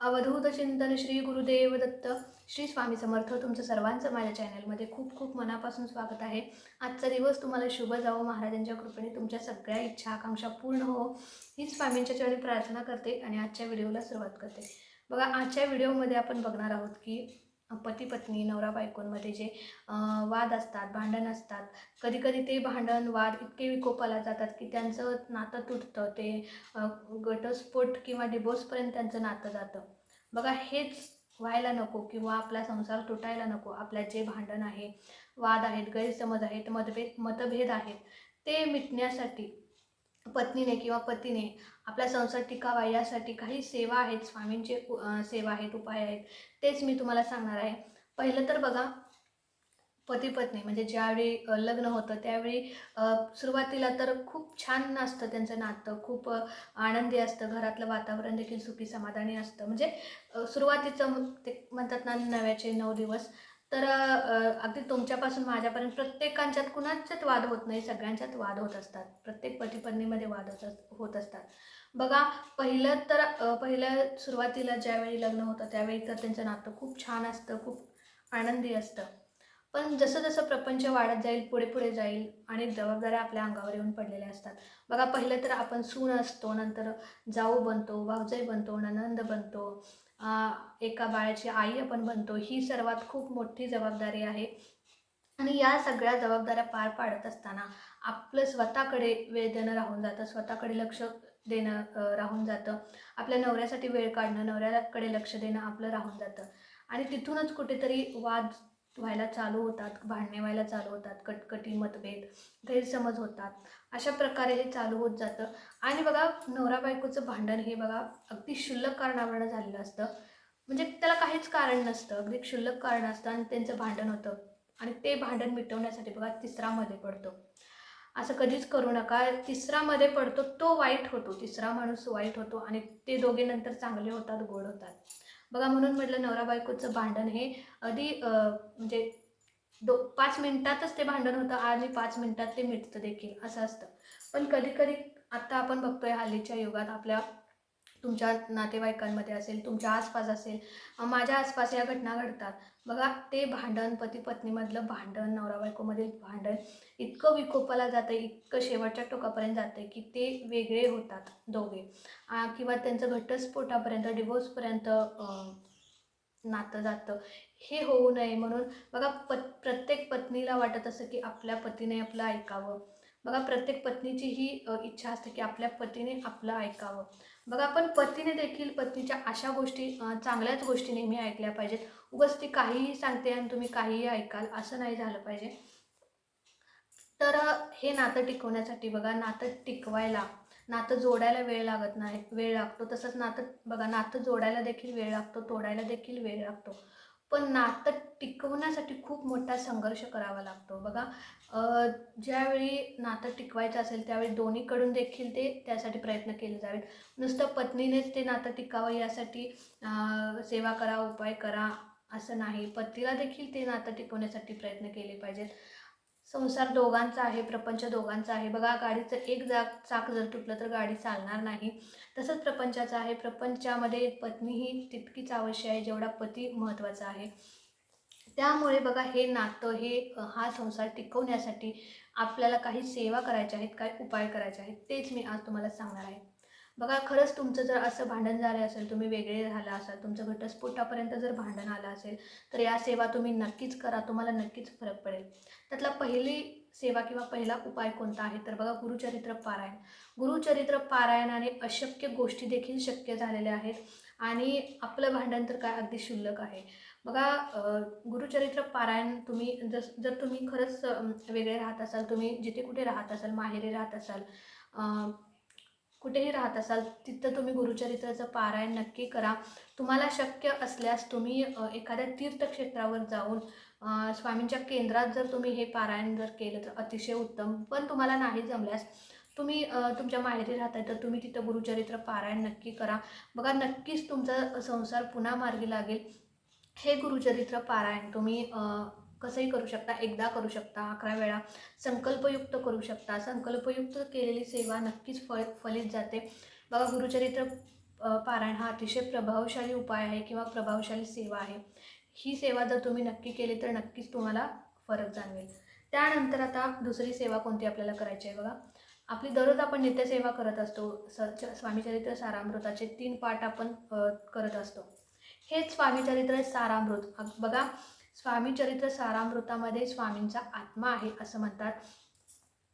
अवधूत चिंतन श्री गुरुदेव दत्त. श्री स्वामी समर्थ तुमचं सर्वांचं माझ्या चॅनलमध्ये खूप खूप मनापासून स्वागत आहे. आजचा दिवस तुम्हाला शुभ जावो. महाराजांच्या कृपेने तुमच्या सगळ्या इच्छा आकांक्षा पूर्ण हो. हीच स्वामींच्या चरणी प्रार्थना करते आणि आजच्या व्हिडिओला सुरुवात करते. बघा आजच्या व्हिडिओमध्ये आपण बघणार आहोत की पती पत्नी नवरा बायकोंमध्ये जे वाद असतात भांडण असतात कधी कधी ते भांडण वाद इतके विकोपाला जातात की त्यांचं नातं तुटतं. ते घटस्फोट किंवा डिबोर्सपर्यंत त्यांचं नातं जातं. बघा हेच व्हायला नको किंवा आपला संसार तुटायला नको. आपल्यात जे भांडण आहे वाद आहेत गैरसमज आहेत मतभेद मतभेद आहेत ते मिटण्यासाठी पत्नीने किंवा पतीने आपला संसार टिकावा यासाठी काही सेवा आहेत स्वामींचे सेवा आहेत उपाय आहेत तेच मी तुम्हाला सांगणार आहे. पहिलं तर बघा पती पत्नी म्हणजे ज्यावेळी लग्न होतं त्यावेळी सुरुवातीला तर खूप छान असतं त्यांचं नातं खूप आनंदी असतं घरातलं वातावरण देखील सुखी समाधानी असतं. म्हणजे सुरुवातीचं ते म्हणतात ना नव्याचे नऊ दिवस तर अगदी तुमच्यापासून माझ्यापर्यंत प्रत्येकांच्यात कुणाच्यात वाद होत नाही सगळ्यांच्यात वाद होत असतात. प्रत्येक पतीपत्नीमध्ये वाद होत अस- होत असतात. बघा पहिलं तर पहिलं सुरुवातीला ज्यावेळी लग्न होतं त्यावेळी तर त्यांचं नातं खूप छान असतं खूप आनंदी असतं. पण जसं जसं प्रपंच वाढत जाईल पुढे पुढे जाईल आणि जबाबदाऱ्या आपल्या अंगावर येऊन पडलेल्या असतात. बघा पहिलं तर आपण सून असतो नंतर जाऊ बनतो भाऊजाई बनतो ननंद बनतो एका बाळाची आई आपण बनतो ही सर्वात खूप मोठी जबाबदारी आहे. आणि या सगळ्या जबाबदाऱ्या पार पाडत असताना आपलं स्वतःकडे वेळ देणं राहून जातं स्वतःकडे लक्ष देणं राहून जातं. आपल्या नवऱ्यासाठी वेळ काढणं नवऱ्याकडे लक्ष देणं आपलं राहून जातं. आणि तिथूनच कुठेतरी वाद व्हायला चालू होतात भांडणे व्हायला चालू होतात कटकटी मतभेद गैरसमज होतात. अशा प्रकारे हे चालू होत जातं. आणि बघा नवरा बायकोचं भांडण हे बघा अगदी क्षुल्लक कारणावरनं झालेलं असतं. म्हणजे त्याला काहीच कारण नसतं. अगदी क्षुल्लक कारण असतं आणि त्यांचं भांडण होतं. आणि ते भांडण मिटवण्यासाठी बघा तिसरामध्ये पडतो. असं कधीच करू नका. तिसरामध्ये पडतो तो वाईट होतो. तिसरा माणूस वाईट होतो आणि ते दोघे नंतर चांगले होतात गोड होतात. बघा म्हणून म्हटलं नवरा बायकोचं भांडण हे अगदी म्हणजे दो पाच मिनिटातच ते भांडण होतं आणि पाच मिनिटात ते मिटतं देखील असं असतं. पण कधी कधी आत्ता आपण बघतोय हल्लीच्या युगात आपल्या तुमच्या नातेवाईकांमध्ये असेल तुमच्या आसपास असेल माझ्या आसपास या घटना घडतात. बघा ते भांडण पती पत्नीमधलं भांडण नवरा बायकोमधील भांडण इतकं विकोपाला जातं इतकं शेवटच्या टोकापर्यंत जातं की ते वेगळे होतात दोघे. किंवा त्यांचं घटस्फोटापर्यंत डिवोर्सपर्यंत नातं जातं. हे होऊ नये म्हणून बघा पत प्रत्येक पत्नीला वाटत असं की आपल्या पतीने आपलं ऐकावं. बघा प्रत्येक पत्नीची ही इच्छा असते की आपल्या पतीने आपलं ऐकावं. बघा पण पतीने देखील पत्नीच्या अशा गोष्टी चांगल्याच गोष्टी नेहमी ऐकल्या पाहिजेत. उगाच ती काहीही सांगते आणि तुम्ही काहीही ऐकाल असं नाही झालं पाहिजे. तर हे नातं टिकवण्यासाठी बघा नातं टिकवायला नातं जोडायला वेळ लागत नाही वेळ लागतो. तसंच नातं बघा नातं जोडायला देखील वेळ लागतो तोडायला देखील वेळ लागतो. पण नातं टिकवण्यासाठी खूप मोठा संघर्ष करावा लागतो. बघा ज्यावेळी नातं टिकवायचं असेल त्यावेळी दोन्हीकडून देखील ते त्यासाठी प्रयत्न केले जावेत. नुसतं पत्नीनेच ते नातं टिकावं यासाठी सेवा करा उपाय करा असं नाही. पतीला देखील ते नातं टिकवण्यासाठी प्रयत्न केले पाहिजेत. संसार दोघांचा आहे प्रपंच दोघांचा आहे. बघा गाडीचं एक जा चाक जर तुटलं तर गाडी चालणार नाही. तसंच प्रपंचाचं आहे. प्रपंचामध्ये पत्नी ही तितकीच आवश्यक आहे जेवढा पती महत्त्वाचा आहे. त्यामुळे बघा हे नातं हे हा संसार टिकवण्यासाठी आपल्याला काही सेवा करायच्या आहेत काही उपाय करायचे आहेत तेच मी आज तुम्हाला सांगणार आहे. बघा खरंच तुमचं जर असं भांडण झालं असेल तुम्ही वेगळे झाला असाल तुमचं घटस्फोटापर्यंत जर भांडण आलं असेल तर या सेवा तुम्ही नक्कीच करा तुम्हाला नक्कीच फरक पडेल. त्यातला पहिली सेवा किंवा पहिला उपाय कोणता आहे? तर बघा गुरुचरित्र पारायण. गुरुचरित्र पारायणाने अशक्य गोष्टी देखील शक्य झालेल्या आहेत. आणि आपलं भांडण तर काय अगदी शुल्लक आहे. बघा गुरुचरित्र पारायण तुम्ही जस जर तुम्ही खरंच वेगळे राहत असाल तुम्ही जिथे कुठे राहत असाल माहेरी राहत असाल कुठेही राहत असाल तिथं तुम्ही गुरुचरित्राचं पारायण नक्की करा. तुम्हाला शक्य असल्यास तुम्ही एखाद्या तीर्थक्षेत्रावर जाऊन स्वामींच्या केंद्रात जर तुम्ही हे पारायण जर केलं तर अतिशय उत्तम. पण तुम्हाला नाही जमल्यास तुम्ही तुमच्या तुमच्या माहेरी राहताय तर तुम्ही तिथं गुरुचरित्र पारायण नक्की करा. बघा नक्कीच तुमचा संसार पुन्हा मार्गी लागेल. हे गुरुचरित्र पारायण तुम्ही कसंही करू शकता एकदा करू शकता अकरा वेळा संकल्पयुक्त करू शकता. संकल्पयुक्त केलेली सेवा नक्कीच फळ फलित जाते. बघा गुरुचरित्र पारायण हा अतिशय प्रभावशाली उपाय आहे किंवा प्रभावशाली सेवा आहे. ही सेवा जर तुम्ही नक्की केली तर नक्कीच तुम्हाला फरक जाणवेल. त्यानंतर आता दुसरी सेवा कोणती आपल्याला करायची आहे बघा? आपली दररोज आपण नित्यसेवा करत असतो. स च- स्वामीचरित्र सारामृताचे तीन पाठ आपण करत असतो. हेच स्वामीचरित्र सारामृत. बघा स्वामीचरित्र सारामृतामध्ये स्वामींचा आत्मा आहे असं म्हणतात.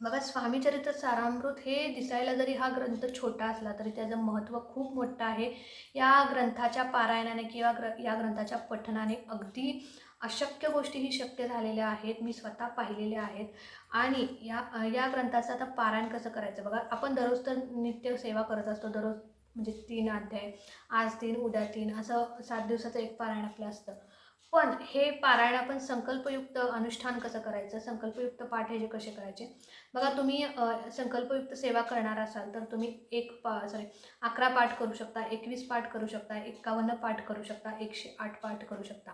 बघा स्वामीचरित्र सारामृत हे दिसायला जरी हा ग्रंथ छोटा असला तरी त्याचं महत्त्व खूप मोठं आहे. या ग्रंथाच्या पारायणाने किंवा ग्र या ग्रंथाच्या पठणाने अगदी अशक्य गोष्टीही शक्य झालेल्या आहेत मी स्वतः पाहिलेल्या आहेत. आणि या या ग्रंथाचं आता पारायण कसं करायचं? बघा आपण दररोज तर नित्य सेवा करत असतो दररोज म्हणजे तीन अध्याय आज तीन उद्या तीन असं सात दिवसाचं एक पारायण आपलं असतं. पण हे पारायण आपण संकल्पयुक्त अनुष्ठान कसं करायचं? संकल्पयुक्त पाठ हे जे कसे करायचे? बघा तुम्ही संकल्पयुक्त सेवा करणार असाल तर तुम्ही एक पा सॉरी अकरा पाठ करू शकता एकवीस पाठ करू शकता एक्कावन्न पाठ करू शकता एकशे आठ पाठ करू शकता.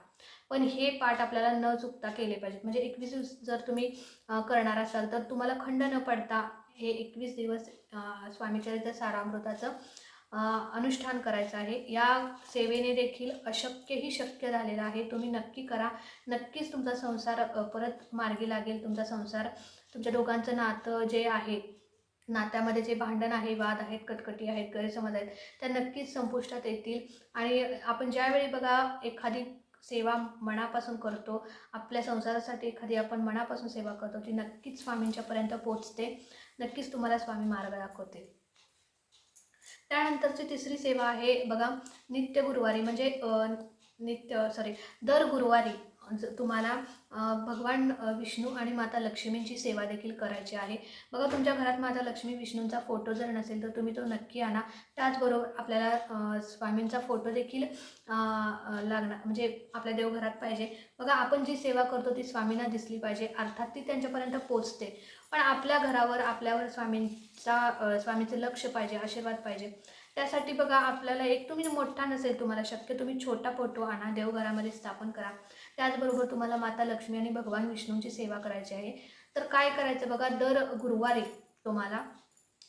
पण हे पाठ आपल्याला न चुकता केले पाहिजेत. म्हणजे एकवीस दिवस जर तुम्ही करणार असाल तर तुम्हाला खंड न पडता हे एकवीस दिवस स्वामीचरित्र सारामृताचं अनुष्ठान करायचं आहे. या सेवेने देखील अशक्यही शक्य झालेलं आहे. तुम्ही नक्की करा. नक्कीच तुमचा संसार परत मार्गी लागेल. तुमचा संसार तुमच्या दोघांचं नातं जे आहे नात्यामध्ये जे भांडण आहे वाद आहेत कटकटी आहेत गैरसमज आहेत त्या नक्कीच संपुष्टात येतील. आणि आपण ज्यावेळी बघा एखादी सेवा मनापासून करतो आपल्या संसारासाठी एखादी आपण मनापासून सेवा करतो ती नक्कीच स्वामींच्यापर्यंत पोचते. नक्कीच तुम्हाला स्वामी मार्ग दाखवते. त्यानंतरची तिसरी सेवा आहे बघा नित्य गुरुवारी म्हणजे नित्य सॉरी दर गुरुवारी ज- तुम्हाला भगवान विष्णू आणि माता लक्ष्मींची सेवा देखील करायची आहे. बघा तुमच्या घरात माता लक्ष्मी विष्णूंचा फोटो जर नसेल तर तुम्ही तो नक्की आणा. त्याचबरोबर आपल्याला स्वामींचा फोटो देखील लागणार म्हणजे आपल्या देवघरात पाहिजे. बघा आपण जी सेवा करतो ती स्वामींना दिसली पाहिजे. अर्थात ती त्यांच्यापर्यंत पोचते. पण आपल्या घरावर आपल्यावर स्वामींचा स्वामीचं लक्ष पाहिजे आशीर्वाद पाहिजे. त्यासाठी बघा आपल्याला एक तुम्ही मोठा नसेल तुम्हाला शक्य तुम्ही छोटा फोटो आणा देवघरामध्ये स्थापन करा. त्याचबरोबर तुम्हाला माता लक्ष्मी आणि भगवान विष्णूंची सेवा करायची आहे. तर काय करायचं बघा दर गुरुवारी तुम्हाला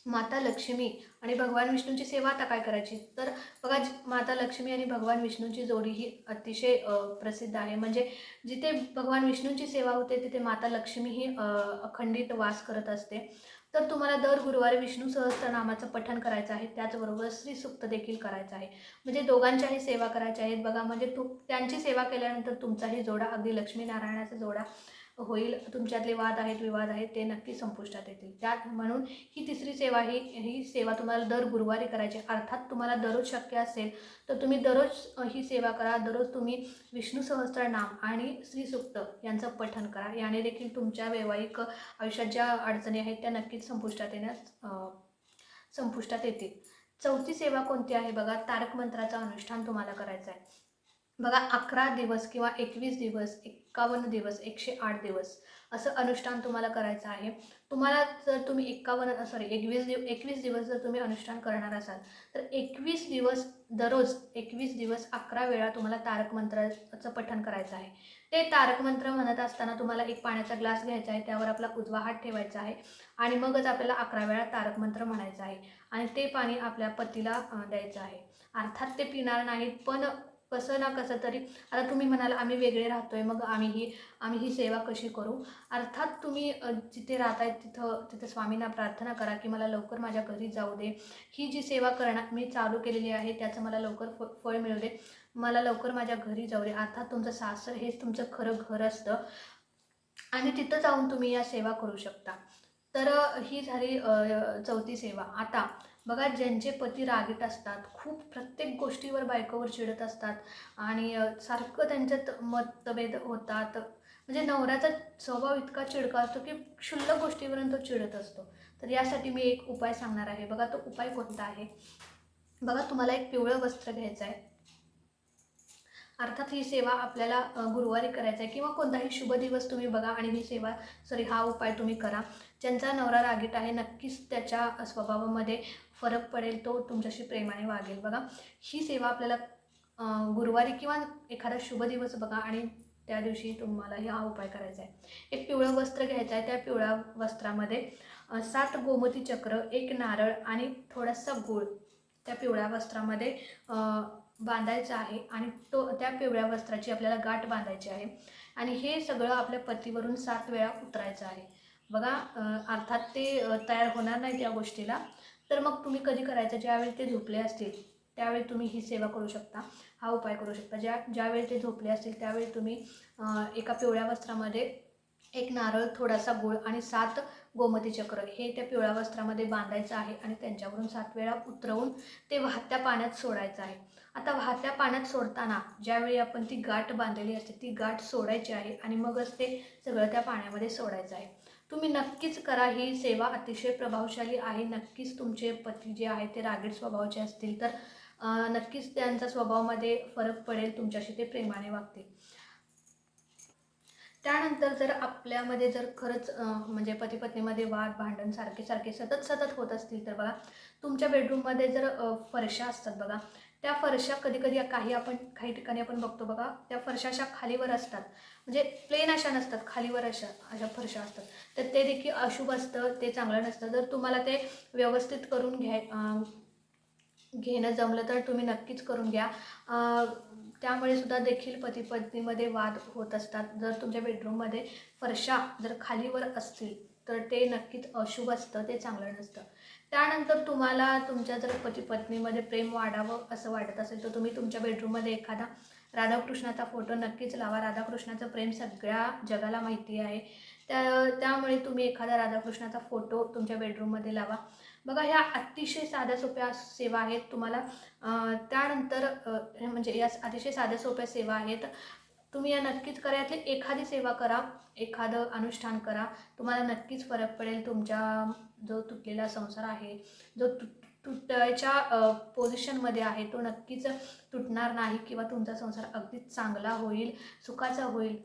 माता लक्ष्मी आणि भगवान विष्णूची सेवा आता काय करायची? तर बघा माता लक्ष्मी आणि भगवान विष्णूची जोडी ही अतिशय प्रसिद्ध आहे. म्हणजे जिथे भगवान विष्णूची सेवा होते तिथे माता लक्ष्मी ही अखंडित वास करत असते. तर तुम्हाला दर गुरुवारी विष्णू सहस्त्रनामाचं पठण करायचं आहे. त्याचबरोबर श्रीसुक्त देखील करायचं आहे. म्हणजे दोघांच्याही सेवा करायच्या आहेत. बघा म्हणजे तू त्यांची सेवा केल्यानंतर तुमचाही जोडा अगदी लक्ष्मीनारायणाचा जोडा होईल तुमच्यातले वाद आहेत विवाद आहेत ते नक्की संपुष्टात येतील. त्यात म्हणून ही तिसरी सेवा ही ही सेवा तुम्हाला दर गुरुवारी करायची आहे. अर्थात तुम्हाला दररोज शक्य असेल तर तुम्ही दररोज ही सेवा करा. दररोज तुम्ही विष्णू सहस्त्रनाम आणि श्रीसुक्त यांचं पठण करा. याने देखील तुमच्या वैवाहिक आयुष्यात ज्या अडचणी आहेत त्या नक्कीच संपुष्टात येण्यास संपुष्टात येतील. चौथी सेवा कोणती आहे? बघा तारक मंत्राचं अनुष्ठान तुम्हाला करायचं आहे. बघा अकरा दिवस किंवा एकवीस दिवस एक्कावन्न दिवस एकशे आठ दिवस असं अनुष्ठान तुम्हाला करायचं आहे. तुम्हाला जर तुम्ही एक्कावन्न सॉरी एकवीस दिव एकवीस दिवस जर तुम्ही अनुष्ठान करणार असाल तर एकवीस दिवस दररोज एकवीस दिवस अकरा वेळा तुम्हाला तारक मंत्राचं पठण करायचं आहे. ते तारक मंत्र म्हणत असताना तुम्हाला एक पाण्याचा ग्लास घ्यायचा आहे त्यावर आपला उजवा हात ठेवायचा आहे आणि मगच आपल्याला अकरा वेळा तारक मंत्र म्हणायचं आहे आणि ते पाणी आपल्या पतीला द्यायचं आहे. अर्थात ते पिणार नाहीत पण कसं ना कसं तरी. आता तुम्ही म्हणाल आम्ही वेगळे राहतोय मग आम्ही ही आम्ही ही सेवा कशी करू? अर्थात तुम्ही जिथे राहताय तिथं तिथं स्वामींना प्रार्थना करा की मला लवकर माझ्या घरी जाऊ दे. ही जी सेवा करणार मी चालू केलेली आहे त्याचं मला लवकर फ फळ मिळू दे. मला लवकर माझ्या घरी जाऊ दे. अर्थात तुमचं सासर हेच तुमचं खरं घर असतं. आणि तिथं जाऊन तुम्ही या सेवा करू शकता. तर ही झाली चौथी सेवा. आता बघा ज्यांचे पती रागीट असतात खूप प्रत्येक गोष्टीवर बायकोवर चिडत असतात आणि सारखं त्यांच्यात मतभेद होतात. म्हणजे नवऱ्याचा स्वभाव इतका चिडका असतो की क्षुल्लक गोष्टीवरून तो चिडत असतो. तर यासाठी मी एक उपाय सांगणार आहे. बघा तो उपाय कोणता आहे? बघा तुम्हाला एक पिवळं वस्त्र घ्यायचं आहे अर्थात ही सेवा आपल्याला गुरुवारी करायचं आहे किंवा कोणताही शुभ दिवस तुम्ही बघा आणि ही सेवा सॉरी हा उपाय तुम्ही करा. ज्यांचा नवरा रागीट आहे नक्कीच त्याच्या स्वभावामध्ये फरक पडेल तो तुमच्याशी प्रेमाने वागेल बघा. ही सेवा आपल्याला गुरुवारी किंवा एखादा शुभ दिवस बघा आणि त्या दिवशी तुम्हाला हा उपाय करायचा आहे. एक पिवळं वस्त्र घ्यायचं आहे त्या पिवळ्या वस्त्रामध्ये सात गोमती चक्र एक नारळ आणि थोडासा गूळ. त्या पिवळ्या वस्त्रामध्ये बांधायचा आहे आणि तो त्या पिवळ्या वस्त्राची आपल्याला गाठ बांधायची आहे. आणि हे सगळं आपल्या पतीवरून सात वेळा उतरायचं आहे. बघा अर्थात ते तयार होणार नाही त्या गोष्टीला. तर मग तुम्ही कधी करायचं? ज्यावेळी ते झोपले असतील त्यावेळी तुम्ही ही सेवा करू शकता. हा उपाय करू शकता. ज्या ज्यावेळी ते झोपले असतील त्यावेळी तुम्ही एका पिवळ्या वस्त्रामध्ये एक नारळ थोडासा गुळ आणि सात गोमती चक्र हे त्या पिवळ्या वस्त्रामध्ये बांधायचं आहे आणि त्यांच्यावरून सात वेळा उतरवून ते वाहत्या पाण्यात सोडायचं आहे. आता वाहत्या पाण्यात सोडताना ज्यावेळी आपण ती गाठ बांधलेली असते ती गाठ सोडायची आहे आणि मगच ते सगळं त्या पाण्यामध्ये सोडायचं आहे. तुम्ही नक्कीच करा ही सेवा अतिशय प्रभावशाली आहे. नक्कीच तुमचे पती जे आहे ते रागीट स्वभावाचे असतील तर नक्कीच त्यांचा स्वभावामध्ये फरक पडेल तुमच्याशी ते प्रेमाने वागतील. त्यानंतर जर आपल्यामध्ये जर खरंच म्हणजे पती पत्नीमध्ये वाद भांडण सारखे सारखे सतत सतत होत असतील तर बघा तुमच्या बेडरूममध्ये जर फरशा असतात बघा त्या फरशा कधी कधी काही आपण काही ठिकाणी आपण बघतो बघा त्या फरशा अशा खालीवर असतात. म्हणजे प्लेन अशा नसतात खालीवर अशा अशा फरशा असतात. तर ते देखील अशुभ असतं ते चांगलं नसतं. जर तुम्हाला ते व्यवस्थित करून घ्याय घेणं जमलं तर तुम्ही नक्कीच करून घ्या. त्यामुळे सुद्धा देखील पती पत्नीमध्ये वाद होत असतात. जर तुमच्या बेडरूममध्ये फरशा जर खालीवर असतील तर ते नक्कीच अशुभ असतं ते चांगलं नसतं. त्यानंतर तुम्हाला तुमच्या जर पती पत्नीमध्ये प्रेम वाढावं असं वाटत असेल तर तुम्ही तुमच्या बेडरूममध्ये एखादा राधाकृष्णाचा फोटो नक्कीच लावा. राधाकृष्णाचं प्रेम सगळ्या जगाला माहिती आहे. त्या त्यामुळे तुम्ही एखादा राधाकृष्णाचा फोटो तुमच्या बेडरूममध्ये लावा. बघा ह्या अतिशय साध्या सोप्या सेवा आहेत तुम्हाला. त्यानंतर म्हणजे या अतिशय साध्या सोप्या सेवा आहेत. तुम्ही या नक्कीच करा यातली एखादी सेवा करा एखादं अनुष्ठान करा. तुम्हाला नक्कीच फरक पडेल तुमच्या जो तुटलेला संसार आहे जो तुट तुटायच्या पोझिशनमध्ये आहे तो नक्कीच तुटणार नाही किंवा तुमचा संसार अगदीच चांगला होईल सुखाचा होईल.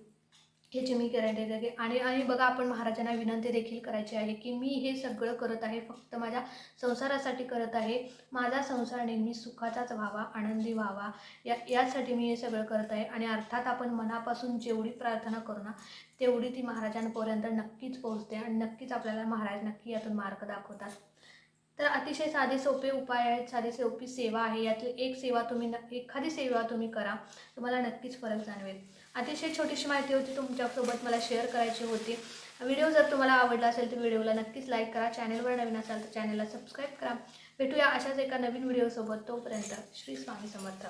ह्याची मी गॅरंटी देते आणि आणि बघा आपण महाराजांना विनंती देखील करायची आहे की मी हे सगळं करत आहे. फक्त माझ्या संसारासाठी करत आहे. माझा संसार नेहमी सुखाचाच व्हावा आनंदी व्हावा. या यासाठी मी हे सगळं करत आहे. आणि अर्थात आपण मनापासून जेवढी प्रार्थना करू ना तेवढी ती महाराजांपर्यंत नक्कीच पोहोचते. आणि नक्कीच आपल्याला महाराज नक्की यातून मार्ग दाखवतात. तर अतिशय साधे सोपे उपाय आहेत. साधी सोपी सेवा आहे. यातली एक सेवा तुम्ही न एखादी सेवा तुम्ही करा. तुम्हाला नक्कीच फरक जाणवेल. अतिशय छोटीशी माहिती होती तुमच्यासोबत मला शेअर करायची होती. व्हिडिओ जर तुम्हाला आवडला असेल तर व्हिडिओला नक्कीच लाईक करा. चॅनलवर नवीन असाल तर चॅनलला सबस्क्राईब करा. भेटूया अशाच एका नवीन व्हिडिओसोबत तोपर्यंत श्री स्वामी समर्थ.